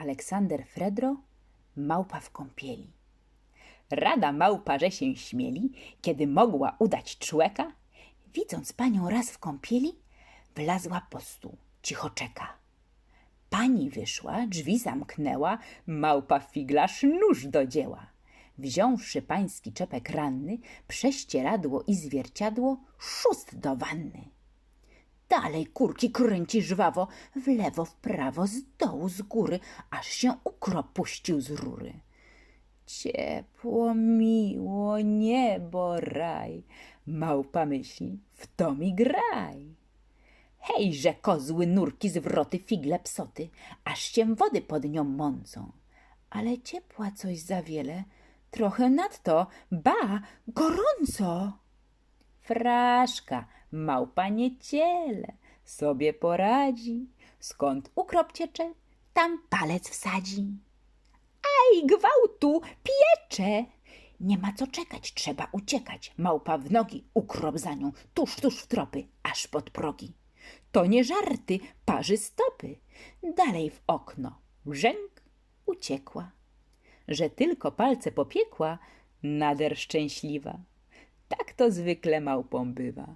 Aleksander Fredro, małpa w kąpieli. Rada małpa, że się śmieli, kiedy mogła udać człeka, widząc panią raz w kąpieli, wlazła po stół, cicho czeka. Pani wyszła, drzwi zamknęła, małpa figlarz nóż do dzieła. Wziąwszy pański czepek ranny, prześcieradło i zwierciadło, szóst do wanny. Dalej kurki kręci żwawo, w lewo, w prawo, z dołu, z góry, aż się ukrop puścił z rury. Ciepło, miło, niebo, raj, małpa myśli, w to mi graj. Hejże, kozły, nurki, zwroty, figle, psoty, aż się wody pod nią mącą. Ale ciepła coś za wiele, trochę nadto, ba, gorąco. Fraszka, małpa nie ciele, sobie poradzi. Skąd ukrop ciecze, tam palec wsadzi. Aj, gwałtu, piecze! Nie ma co czekać, trzeba uciekać. Małpa w nogi, ukrop za nią, tuż, tuż w tropy, aż pod progi. To nie żarty, parzy stopy. Dalej w okno, brzęk, uciekła. Że tylko palce popiekła, nader szczęśliwa. To zwykle małpą bywa.